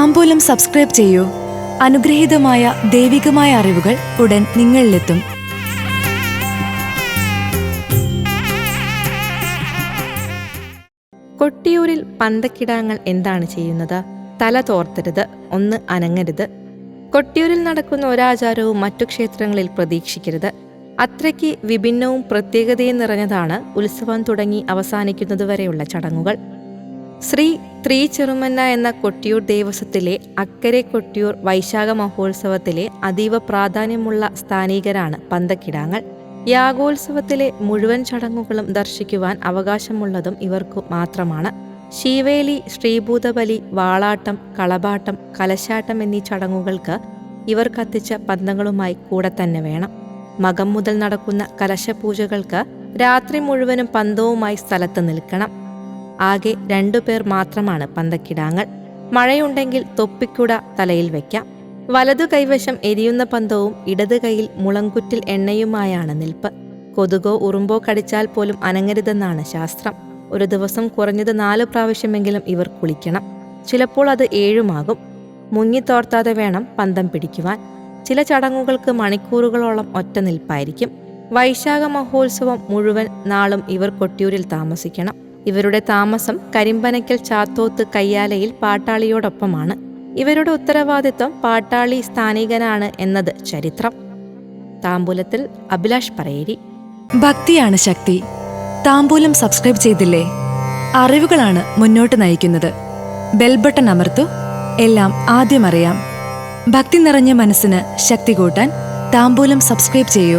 താമ്പൂലം subscribe ചെയ്യൂ. അനുഗ്രഹീതമായ ദൈവികമായ അറിവുകൾ ഉടൻ നിങ്ങളിലെത്തും. കൊട്ടിയൂരിൽ പന്തക്കിടാങ്ങൾ എന്താണ് ചെയ്യുന്നത്? തല തോർത്തരുത് ഒന്ന് അനങ്ങരുത്. കൊട്ടിയൂരിൽ നടക്കുന്ന ഒരാചാരവും മറ്റു ക്ഷേത്രങ്ങളിൽ പ്രതീക്ഷിക്കരുത്. അത്രയ്ക്ക് വിഭിന്നവും പ്രത്യേകതയും നിറഞ്ഞതാണ് ഉത്സവം തുടങ്ങി അവസാനിക്കുന്നതുവരെയുള്ള ചടങ്ങുകൾ. ശ്രീ ത്രീ ചെറുമന്ന എന്ന കൊട്ടിയൂർ ദേവസ്വത്തിലെ അക്കരെ കൊട്ടിയൂർ വൈശാഖ മഹോത്സവത്തിലെ അതീവ പ്രാധാന്യമുള്ള സ്ഥാനീകരാണ് പന്തക്കിടാങ്ങൾ. യാഗോത്സവത്തിലെ മുഴുവൻ ചടങ്ങുകളും ദർശിക്കുവാൻ അവകാശമുള്ളതും ഇവർക്കു മാത്രമാണ്. ശീവേലി ശ്രീഭൂതബലി വാളാട്ടം കളപാട്ടം കലശാട്ടം എന്നീ ചടങ്ങുകൾക്ക് ഇവർ കത്തിച്ച പന്തങ്ങളുമായി കൂടെ തന്നെ വേണം. മകം മുതൽ നടക്കുന്ന കലശപൂജകൾക്ക് രാത്രി മുഴുവനും പന്തവുമായി സ്ഥലത്ത് നിൽക്കണം. ആകെ രണ്ടുപേർ മാത്രമാണ് പന്തക്കിടാങ്ങൾ. മഴയുണ്ടെങ്കിൽ തൊപ്പിക്കുട തലയിൽ വയ്ക്കാം വലതു കൈവശം എരിയുന്ന പന്തവും ഇടത് കൈയിൽ മുളങ്കുറ്റിൽ എണ്ണയുമായാണ് നിൽപ്പ്. കൊതുകോ ഉറുമ്പോ കടിച്ചാൽ പോലും അനങ്ങരുതെന്നാണ് ശാസ്ത്രം. ഒരു ദിവസം കുറഞ്ഞത് നാല് പ്രാവശ്യമെങ്കിലും ഇവർ കുളിക്കണം. ചിലപ്പോൾ അത് ഏഴുമാകും. മുങ്ങിത്തോർത്താതെ വേണം പന്തം പിടിക്കുവാൻ. ചില ചടങ്ങുകൾക്ക് മണിക്കൂറുകളോളം ഒറ്റ നിൽപ്പായിരിക്കും. വൈശാഖ മഹോത്സവം മുഴുവൻ നാളും ഇവർ കൊട്ടിയൂരിൽ താമസിക്കണം. ഇവരുടെ താമസം കരിമ്പനക്കൽ ചാത്തോത്ത് കയ്യാലയിൽ പാട്ടാളിയോടൊപ്പമാണ്. ഇവരുടെ ഉത്തരവാദിത്വം പാട്ടാളി സ്ഥാനികനാണ് എന്നത് ചരിത്രം. താമ്പൂലത്തിൽ അഭിലാഷ് പറയേരി. ഭക്തിയാണ് ശക്തി. താമ്പൂലം സബ്സ്ക്രൈബ് ചെയ്തില്ലേ? അറിവുകളാണ് മുന്നോട്ട് നയിക്കുന്നത്. ബെൽ ബട്ടൺ അമർത്തു. എല്ലാം ആദ്യം അറിയാം. ഭക്തി നിറഞ്ഞ മനസ്സിന് ശക്തി കൂട്ടാൻ താമ്പൂലം സബ്സ്ക്രൈബ് ചെയ്യൂ.